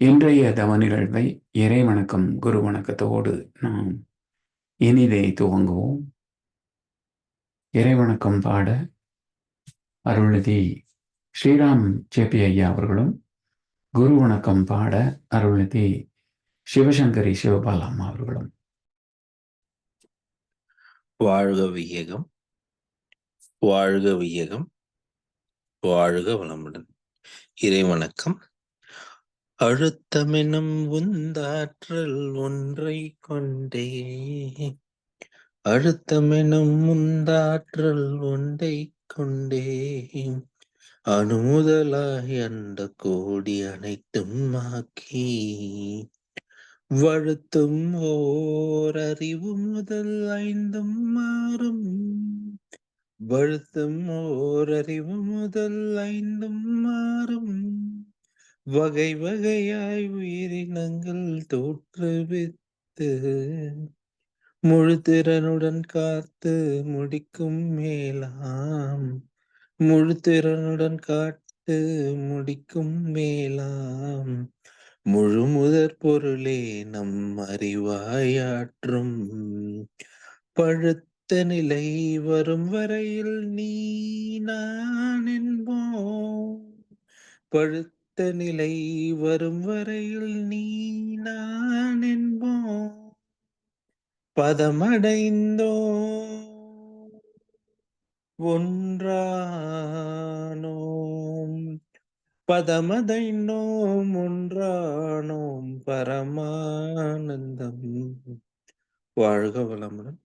இன்றைய தவ நிகழ்வை இறை வணக்கம் குரு வணக்கத்தோடு நாம் இனிதை துவங்குவோம். இறை வணக்கம் பாட அருள்நிதி ஸ்ரீராம் ஜேபி ஐயா அவர்களும் குரு வணக்கம் பாட அருள்நிதி சிவசங்கரி சிவபாலம் அவர்களும். வாழ்க வியகம் வாழ்க வியகம் வாழ்க வளமுடன். இறை வணக்கம் அழுத்தமெனும் உந்தாற்றல் ஒன்றை கொண்டே. அழுத்தமெனும் உந்தாற்றல் ஒன்றை கொண்டே. அணுமுதலாய் அண்ட கோடி அனைத்தும் ஆக்கி. வழுத்தும் ஓர் அறிவு முதல் ஐந்தும் மாறும் வழுத்தும் ஓர் அறிவு முதல் ஐந்தும் மாறும் வகை வகையாய் உயிரினங்கள் தோற்றுவித்து முழு திறனுடன் காத்து முடிக்கும் மேலாம். முழு திறனுடன் காட்டு முடிக்கும் மேலாம். முழு முதற் பொருளே நம் அறிவாயாற்றும். பழுத்த நிலை வரும் வரையில் நீ நான் என்போம். பழுத்த அடுத்த நிலை வரும் வரையில் நீ நான் என்போம். பதமடைந்தோ. ஒன்றானோம். பதமதைனோம் ஒன்றானோம். பரமானந்தம். வாழ்க வளமுடன்.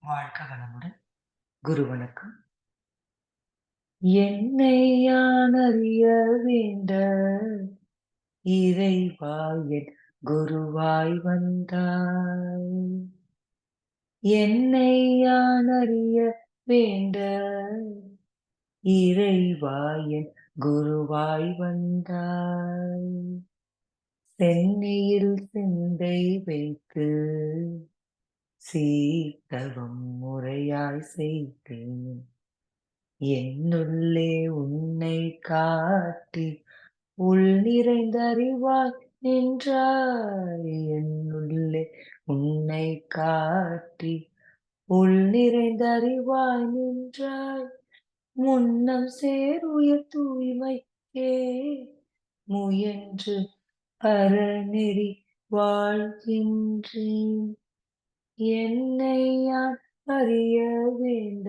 வாழ்க வளமுடன். குரு வணக்கம் என்னை யான் அறிய வேண்ட இறைவாய் குருவாய் வந்தாய். என்னை யான் அறிய வேண்ட இறைவாயன் குருவாய் வந்தாய். சென்னையில் சிந்தை வைத்து சீத்தவம் முறையாய் செய்தேன். என்னுள்ளே உன்னை காட்டி உள் நிறைந்தறிவாய் நின்றாய். என்னுள்ளே உன்னை காட்டி உள் நிறைந்தறிவாய் நின்றாய். முன்னம் சேருய தூய்மைக்கே முயன்று அறநெறி வாழ்கின்றேன். என்னை யான் அறிய வேண்ட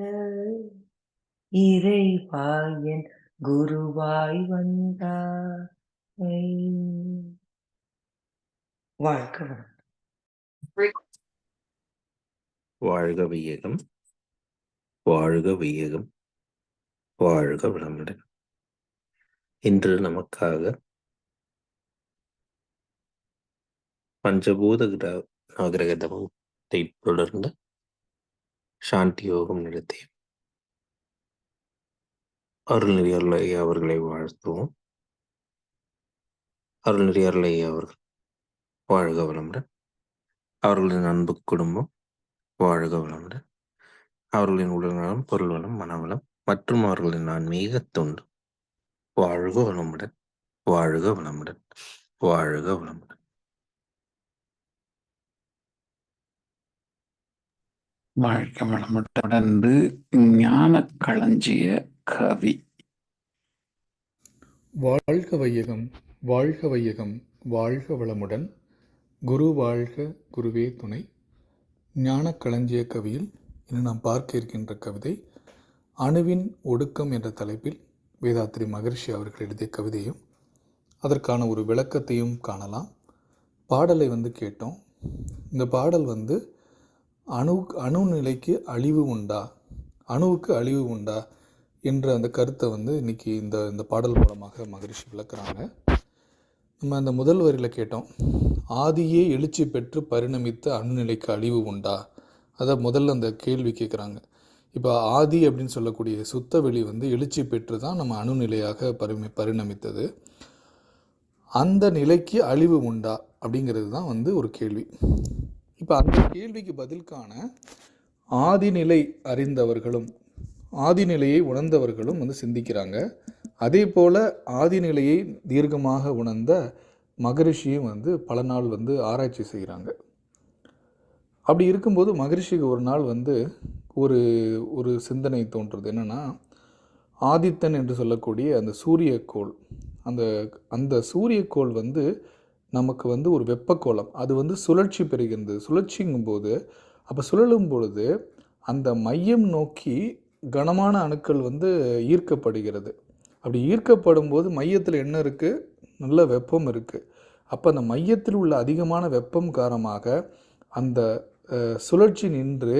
இறைவாயன் குருவாய் வந்தாய். வாழ்க வாழ்க வையகம் வாழ்க வையகம் வாழ்க வளமுடன். இன்று நமக்காக பஞ்சபூத கிர- நவகிரக தவத்தை தொடர்ந்து சாந்தி யோகம் நடத்திய அருள்நெறி அருளையா அவர்களை வாழ்த்துவோம். அருள்நெறி அருளையா அவர்கள் வாழ்க வளமுடன். அவர்களின் அன்பு குடும்பம் வாழ்க வளமுடன். அவர்களின் உடல்நலம் பொருள் வளம் மனவளம் மற்றும் அவர்களின் ஆன்மீக தொண்டு. வாழ்க வளமுடன் வாழ்க வளமுடன் வாழ்க வளமுடன். வாழ்க்கை வளமுடன் தொடர்ந்து ஞான களஞ்சிய கவி. வாழ்க வையகம் வாழ்க வையகம் வாழ்க வளமுடன். குரு வாழ்க குருவே துணை. ஞான களஞ்சிய கவியில் இன்று நாம் பார்க்க இருக்கின்ற கவிதை அணுவின் ஒடுக்கம் என்ற தலைப்பில் வேதாத்திரி மகர்ஷி அவர்கள் எழுதிய கவிதையும் அதற்கான ஒரு விளக்கத்தையும் காணலாம். பாடலை வந்து கேட்டோம். இந்த பாடல் வந்து அணு அணு நிலைக்கு அழிவு உண்டா? அணுவுக்கு அழிவு உண்டா? என்ற அந்த கருத்தை வந்து இன்னைக்கு இந்த இந்த பாடல் மூலமாக மகரிஷி விளக்குறாங்க. நம்ம அந்த முதல் வரியில் கேட்டோம் ஆதியே எழுச்சி பெற்று பரிணமித்த அணுநிலைக்கு அழிவு உண்டா? அதை முதல்ல அந்த கேள்வி கேட்குறாங்க இப்போ ஆதி அப்படின்னு சொல்லக்கூடிய சுத்த வெளி வந்து எழுச்சி பெற்று தான் நம்ம அணுநிலையாக பரிமி பரிணமித்தது. அந்த நிலைக்கு அழிவு உண்டா? அப்படிங்கிறது தான் வந்து ஒரு கேள்வி. இப்போ அந்த கேள்விக்கு பதில் காண ஆதிநிலை அறிந்தவர்களும் ஆதிநிலையை உணர்ந்தவர்களும் வந்து சிந்திக்கிறாங்க. அதே போல் ஆதிநிலையை தீர்க்கமாக உணர்ந்த மகரிஷியும் வந்து பல நாள் வந்து ஆராய்ச்சி செய்கிறாங்க. அப்படி இருக்கும்போது மகரிஷிக்கு ஒரு நாள் வந்து ஒரு ஒரு சிந்தனை தோன்றுறது. என்னென்னா ஆதித்தன் என்று சொல்லக்கூடிய அந்த சூரியக்கோள் அந்த அந்த சூரியக்கோள் வந்து நமக்கு வந்து ஒரு வெப்பக்கோளம். அது வந்து சுழற்சி பெறுகின்றது. சுழற்சிங்கும் போது அப்போ சுழலும் பொழுது அந்த மையம் நோக்கி கனமான அணுக்கள் வந்து ஈர்க்கப்படுகிறது. அப்படி ஈர்க்கப்படும் போது மையத்தில் என்ன இருக்குது நல்ல வெப்பம் இருக்குது அப்போ அந்த மையத்தில் உள்ள அதிகமான வெப்பம் காரணமாக அந்த சுழற்சி நின்று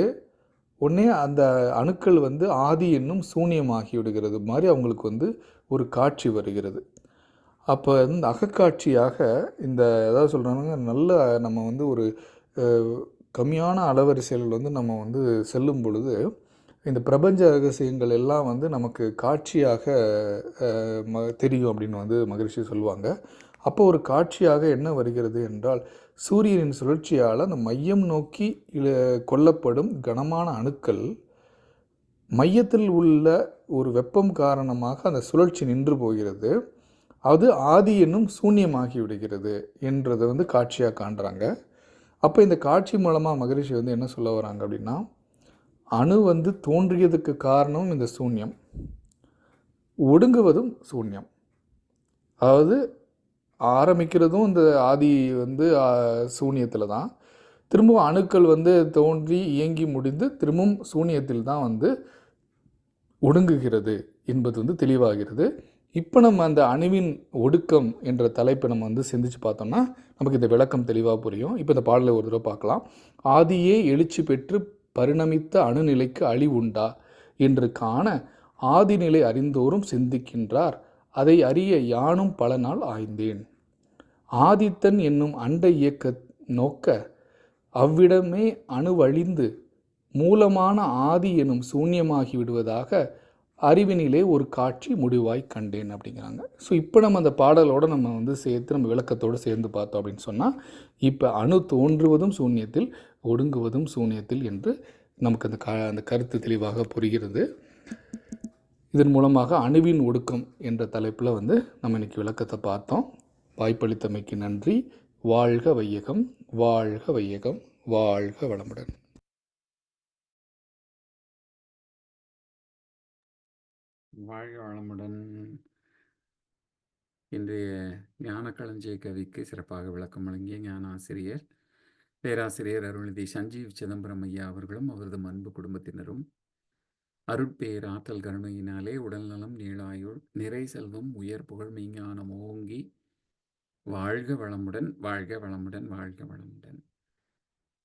உடனே அந்த அணுக்கள் வந்து ஆதி என்னும் சூனியமாகி விடுகிறது மாதிரி அவங்களுக்கு வந்து ஒரு காட்சி வருகிறது. அப்போ இந்த அகக்காட்சியாக இந்த ஏதாவது சொல்கிறாங்க நல்ல நம்ம வந்து ஒரு கம்மியான அலவரிசைகள் வந்து நம்ம வந்து செல்லும் பொழுது இந்த பிரபஞ்ச ரகசியங்கள் எல்லாம் வந்து நமக்கு காட்சியாக ம தெரியும் அப்படின்னு வந்து மகிழ்ச்சி சொல்லுவாங்க. அப்போ ஒரு காட்சியாக என்ன வருகிறது என்றால் சூரியனின் சுழற்சியால் அந்த மையம் நோக்கி இழ- கொல்லப்படும் கனமான அணுக்கள் மையத்தில் உள்ள ஒரு வெப்பம் காரணமாக அந்த சுழற்சி நின்று போகிறது. அது ஆதி என்னும் சூன்யமாகி விடுகிறது என்றதை வந்து காட்சியாக காண்றாங்க. அப்போ இந்த காட்சி மூலமாக மகரிஷி வந்து என்ன சொல்ல வராங்க அப்படின்னா அணு வந்து தோன்றியதுக்கு காரணம் இந்த சூன்யம். ஒடுங்குவதும் சூன்யம். அதாவது ஆரம்பிக்கிறதும் இந்த ஆதி வந்து சூன்யத்தில் தான். திரும்பவும் அணுக்கள் வந்து தோன்றி இயங்கி முடிந்து திரும்பவும் சூன்யத்தில் தான் வந்து ஒடுங்குகிறது என்பது வந்து தெளிவாகிறது. இப்போ நம்ம அந்த அணுவின் ஒடுக்கம் என்ற தலைப்பை நம்ம வந்து சிந்திச்சு பார்த்தோம்னா நமக்கு இந்த விளக்கம் தெளிவாக புரியும். இப்போ இந்த பாடலை ஒரு தடவை பார்க்கலாம். ஆதியே எழுச்சி பெற்று பரிணமித்த அணுநிலைக்கு அழிவுண்டா? என்று காண ஆதிநிலை அறிந்தோறும் சிந்திக்கின்றார். அதை அறிய யானும் பல நாள் ஆய்ந்தேன். ஆதித்தன் என்னும் அண்ட இயக்க நோக்க அவ்விடமே அணுவழிந்து மூலமான ஆதி எனும் சூன்யமாகி விடுவதாக அறிவினிலே ஒரு காட்சி முடிவாய் கண்டேன் அப்படிங்கிறாங்க. ஸோ இப்போ நம்ம அந்த பாடலோடு நம்ம வந்து சேர்த்து நம்ம விளக்கத்தோடு சேர்ந்து பார்த்தோம் அப்படின்னு சொன்னால் இப்போ அணு தோன்றுவதும் சூன்யத்தில் ஒடுங்குவதும் சூன்யத்தில் என்று நமக்கு அந்த க அந்த கருத்து தெளிவாக புரிகிறது. இதன் மூலமாக அணுவின் ஒடுக்கம் என்ற தலைப்பில் வந்து நம்ம இன்னைக்கு விளக்கத்தை பார்த்தோம். வாய்ப்பளித்தமைக்கு நன்றி. வாழ்க வையகம் வாழ்க வையகம் வாழ்க வளமுடன். வாழ்க வளமுடன். இன்றைய ஞானக்களஞ்சிய கவிக்கு சிறப்பாக விளக்கம் வழங்கிய ஞான ஆசிரியர் பேராசிரியர் அருள்நிதி சஞ்சீவ் சிதம்பரம் ஐயா அவர்களும் அவரது அன்பு குடும்பத்தினரும் அருட்பேர் ஆற்றல் கருணையினாலே உடல்நலம் நீளாயுள் நிறை செல்வம் உயர் புகழ் மெய்ஞானம் ஓங்கி வாழ்க வளமுடன் வாழ்க வளமுடன் வாழ்க வளமுடன்.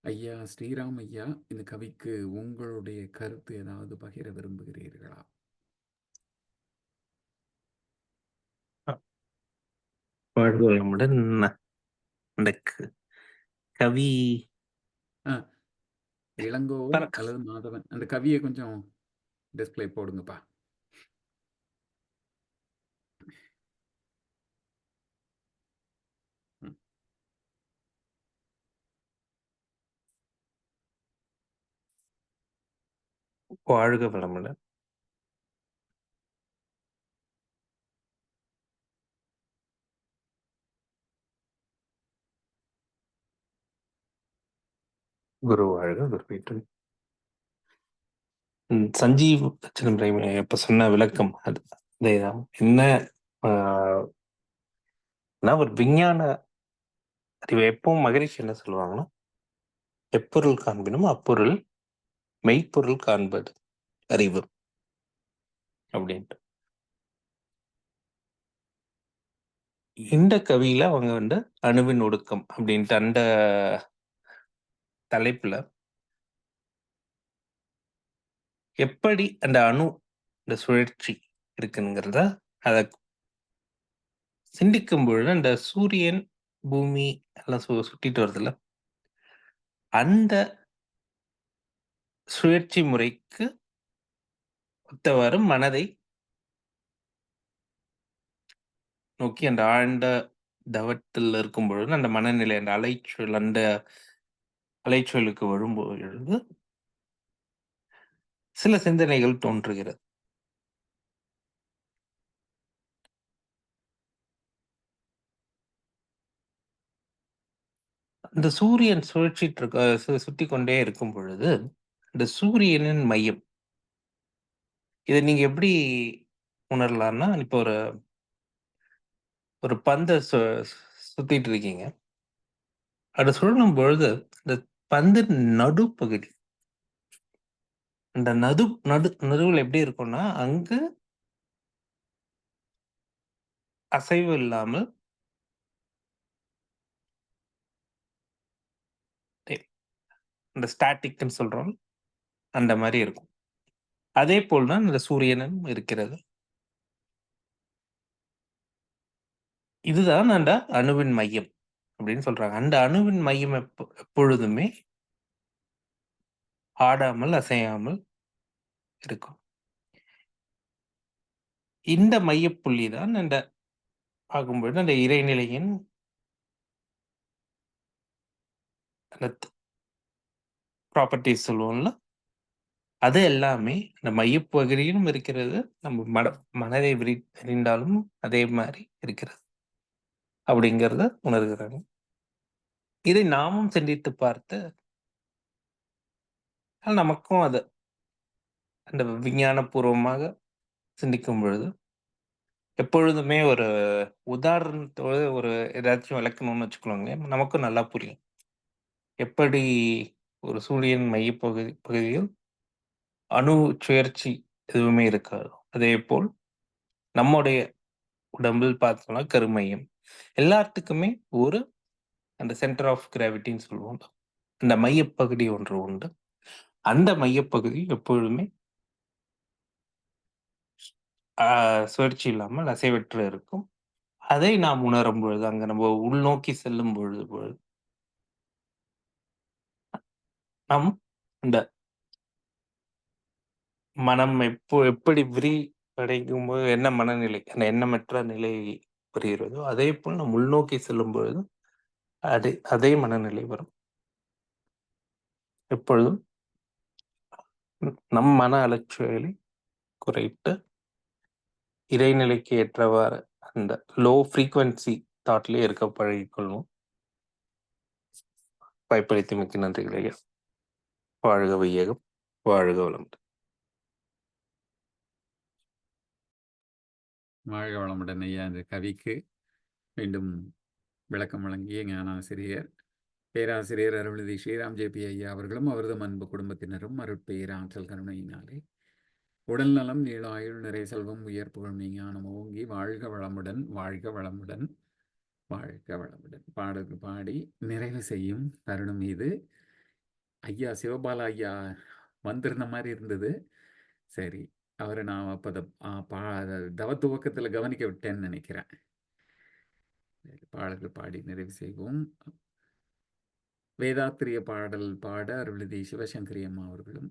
ஐயா ஸ்ரீராம் ஐயா இந்த கவிக்கு உங்களுடைய கருத்து ஏதாவது பகிர விரும்புகிறீர்களா? வாழ்க வளமுடன் அந்த க- கவி இளங்கோவன் பரக். அல்லது மாதவன் அந்த கவியை கொஞ்சம் டிஸ்ப்ளே போடுங்கப்பா. வாழ்க வளமுடன். குரு வாழ்க குருபீட்டு சஞ்சீவ் சிதம்பரம் இப்ப சொன்ன விளக்கம் அது அதேதான். என்ன ஆஹ், நான் ஒரு விஞ்ஞான அறிவு எப்பவும் மகரிஷி என்ன சொல்லுவாங்கன்னா எப்பொருள் காண்பினும் அப்பொருள் மெய்ப்பொருள் காண்பது அறிவு அப்படின்ட்டு. இந்த கவியில அவங்க வந்து அணுவின் ஒடுக்கம் அப்படின்ட்டு அந்த தலைப்புல எப்படி அந்த அணு இந்த சுழற்சி இருக்குங்கிறத அதை சிந்திக்கும் பொழுது அந்த சூரியன் பூமி எல்லாம் சு சுட்டிட்டு வருதுல்ல அந்த சுழற்சி முறைக்கு ஒத்தவாறு மனதை நோக்கி அந்த ஆழ்ந்த தவத்தில் இருக்கும் பொழுது அந்த மனநிலை அந்த அலைச்சல் அந்த அலைச்சொலுக்கு வரும்பொழுது சில சிந்தனைகள் தோன்றுகிறது. இந்த சூரியன் சுழற்சிட்டு இருக்க சுத்தி கொண்டே இருக்கும் பொழுது இந்த சூரியனின் மையம். இதை நீங்க எப்படி உணரலாம்னா இப்போ ஒரு ஒரு பந்தை சு சுத்திட்டு இருக்கீங்க. அது சுழலும் பொழுது இந்த பந்து நடுப்பகுதி. அந்த நடு நடு நடுவில் எப்படி இருக்கும்னா அங்கு அசைவு இல்லாமல் இந்த ஸ்டாட்டிக்னு சொல்றோம். அந்த மாதிரி இருக்கும். அதே போல் தான் இந்த சூரியனும் இருக்கிறது. இதுதான் அந்த அணுவின் மையம். அப்படின்னு சொல்றாங்க. அந்த அணுவின் மையம் எப்போ எப்பொழுதுமே ஆடாமல் அசையாமல் இருக்கும். இந்த மையப்புள்ளி தான் அந்த ஆகும்பொழுது அந்த இறைநிலையின் அந்த ப்ராப்பர்ட்டிஸ் சொல்லுவோம்ல அது எல்லாமே அந்த மையப்பகுதியிலும் இருக்கிறது. நம்ம மன மனதை விரி விரிந்தாலும் அதே மாதிரி இருக்கிறது. அப்படிங்கிறத உணர்கிறாங்க. இதை நாமும் சிந்தித்து பார்த்து ஆனால் நமக்கும் அது அந்த விஞ்ஞானபூர்வமாக சிந்திக்கும் பொழுது எப்பொழுதுமே ஒரு உதாரணத்தோடு ஒரு ஏதாச்சும் விளக்கணும்னு வச்சுக்கோங்களேன் நமக்கும் நல்லா புரியும். எப்படி ஒரு சூரியன் மையப்பகுதி பகுதியில் அணு சுயற்சி எதுவுமே இருக்காது அதே போல் நம்முடைய உடம்பில் பார்த்தோம்னா கருமையம் எல்லாத்துக்குமே ஒரு அந்த சென்டர் ஆஃப் கிராவிட்டின்னு சொல்லுவோம். அந்த மையப்பகுதி ஒன்று உண்டு. அந்த மையப்பகுதி எப்பொழுதுமே சுழற்சி இல்லாமல் அசைவற்று இருக்கும். அதை நாம் உணரும் பொழுது அங்க நம்ம உள்நோக்கி செல்லும் பொழுது பொழுது நம் இந்த மனம் எப்போ எப்படி விரி அடைக்கும் போது என்ன மனநிலை அந்த எண்ணமற்ற நிலை புரிகிறதோ அதே போல் நம் உள்நோக்கி செல்லும் பொழுது அதே அதே மனநிலை வரும். எப்பொழுதும் நம் மன அலட்சியலை குறைத்து இறைநிலைக்கு ஏற்றவாறு அந்த லோ ஃப்ரீக்வன்சி தாட்லேயே இருக்க பழகிக்கொள்வோம். வாய்ப்பளித்து மிக்க நன்றிகள் ஐயா. வாழ்க வையகம் வாழ்க வளம் வாழ்க வளமுடன் ஐயா என்ற கவிக்கு மீண்டும் விளக்கம் வழங்கிய ஞானாசிரியர் பேராசிரியர் அருள்நிதி ஸ்ரீராம் ஜேபி ஐயா அவர்களும் அவரது அன்பு குடும்பத்தினரும் அருட்பெயர் ஆற்றல் கருணையினாலே. உடல் நலம் நீள ஆயுள் நிறை செல்வம் உயர் புகழ்மை ஞானம் ஓங்கி வாழ்க வளமுடன் வாழ்க வளமுடன் வாழ்க வளமுடன். பாடலுக்கு பாடி நிறைவு செய்யும் தருணம் இது. ஐயா சிவபாலா ஐயா வந்திருந்த மாதிரி இருந்தது. சரி அவரை நான் அப்போ அதை தவ துவக்கத்தில் கவனிக்க விட்டேன்னு நினைக்கிறேன். பாடல்கள் பாடி நிறைவு செய்வோம். வேதாத்திரிய பாடல் பாட அருள்நிதி சிவசங்கரி அம்மா அவர்களும்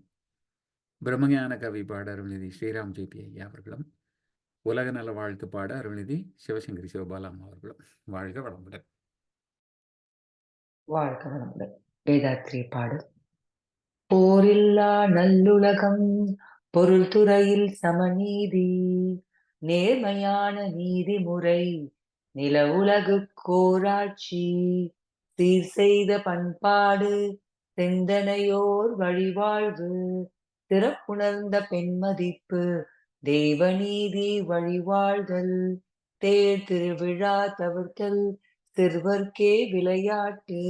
பிரம்மஞான கவி பாட அருள்நிதி ஸ்ரீராம் ஜேபி ஐயா அவர்களும் உலக நல வாழ்த்து பாட அருள்நிதி சிவசங்கரி சிவபாலா அம்மா அவர்களும். வாழ்க வளமுடன். வாழ்க வளமுடன். வேதாத்திரிய பாடல். போரில்லா நல்லுலகம் பொருள் துறையில் சமநீதி நேர்மையான நீதிமுறை நில உலகு கோராட்சி சீர் செய்த பண்பாடு சிந்தனையோர் வழிவாழ்வு சிறப்புணர்ந்த பெண்மதிப்பு தெய்வநீதி வழிவாழ்தல் தேர் திருவிழா தவிர்த்தல் சிறுவர்க்கே விளையாட்டு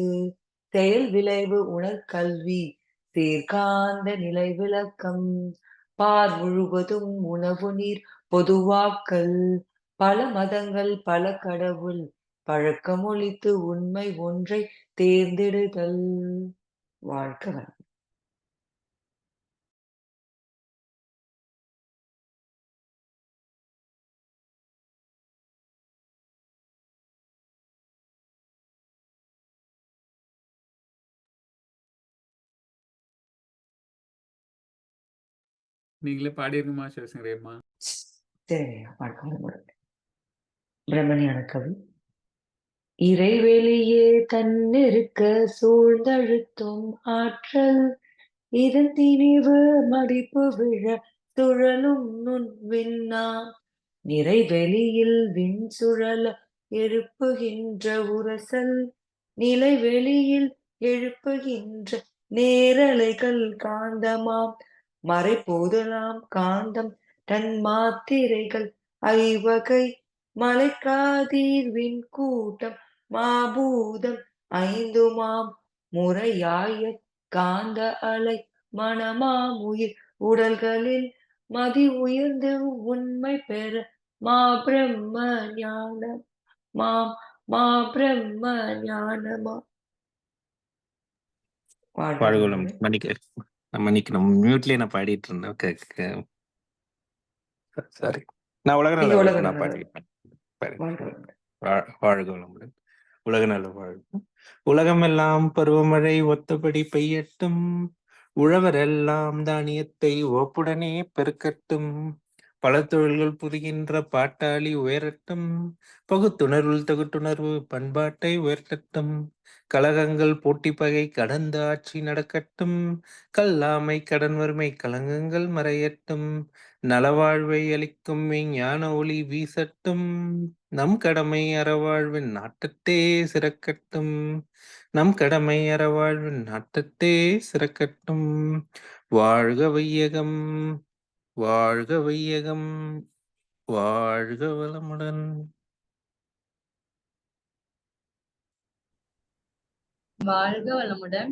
செயல் விளைவு உணர்கல்வி சீர்காந்த நிலை விளக்கம் பார் முழுவதும் உணவு நீர் பொதுவாக்கல். பல மதங்கள் பல கடவுள் பழக்கமொழித்து உண்மை ஒன்றை தேர்ந்தெடுதல். வாழ்க நீங்களே பாடியிருக்குமா சிவசங்கரியம்மா. சரிங்க பிரம்மணியான கவி. இறைவெளியே தன்னிருக்க சூழ்ந்தழுத்தும் ஆற்றல் இருந்தினிவு மடிப்பு விழ சுழலும் நுண் விண்ணா. நிறைவெளியில் விண் சுழல எழுப்புகின்ற உரசல் நிலைவெளியில் எழுப்புகின்ற நேரலைகள் காந்தமாம். மறைப்போதலாம் காந்தம் தன் மாத்திரைகள். ஐவகை மலைக்காதீர்வின் கூட்டம் மாபூதம். ஐந்துமாம் முறையாய காந்த அலை மனமாம் உயிர். உடல்களில் மதி உயர்ந்து உண்மை பெற மா பிரம்ம ஞானம். மாம் மா பிரம்ம ஞானமா. வாழ்வுலம் மன்னிக்க நான் மன்னிக்கணும் மியூட்லயே நான் பாடிட்டு இருந்தேன். கேட்க சாரி. நான் உலக நல உலக நான் பாடிட்டேன் பாடி- வாழ்க வளமுடன். வாழ்க உலக நல வாழ்வு. உலகமெல்லாம் பருவமழை ஒத்தபடி பெய்யட்டும். உழவரெல்லாம் தானியத்தை ஓப்புடனே பெருக்கட்டும். பல தொழில்கள் புரிகின்ற பாட்டாளி உயரட்டும் பகுத்துணர்வுள் தொகுத்துணர்வு பண்பாட்டை உயர்த்தட்டும் கழகங்கள் போட்டி பகை கடந்த ஆட்சி நடக்கட்டும் கல்லாமை கடன் வறுமை கலங்கங்கள் மறையட்டும் நலவாழ்வை அளிக்கும் ஞான ஒளி வீசட்டும் நம் கடமை அறவாழ்வின் நாட்டத்தே சிறக்கட்டும் நம் கடமை அறவாழ்வின் நாட்டத்தே சிறக்கட்டும் வாழ்க வையகம். வாழ்க வையகம் வாழ்க வளமுடன். வாழ்க வளமுடன்.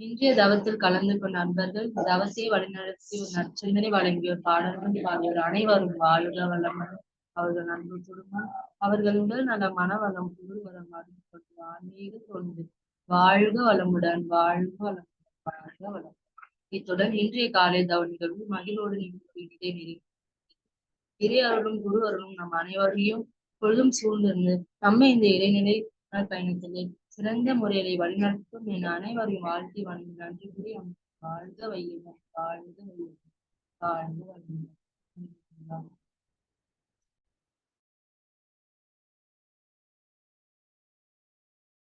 இன்றைய தவத்தில் கலந்து கொண்ட நண்பர்கள் தவத்தை வழிநடத்தி ஒரு நற்சிந்தனை வழங்கிய பாடல்கள் பாடியோர் அனைவரும் வாழ்க வளமுடன். அவர்கள் அன்பு குடும்பம் அவர்கள் உடல் நல மனவளம் பொருள் அறிந்து கொண்டு ஆன்மீக தோன்று வாழ்க வளமுடன் வாழ்க வளமுடன் வாழ்க வளம் இத்துடன் இன்றைய காலை தவ நிகழ்வு மகிழோடு நிகழ்ச்சி நிறைவு இறை அருளும் குரு அருளும் நம் அனைவரையும் பொழுதும் சூழ்ந்திருந்து நம்மை இந்த இளைநிலை பயணத்திலே சிறந்த முறையிலே வழிநடத்தும் என் அனைவரையும் வாழ்த்தி வணங்கி நன்றி கூறி வாழ்க வையகம். வாழ்க வையகம். வாழ்க வையகம்.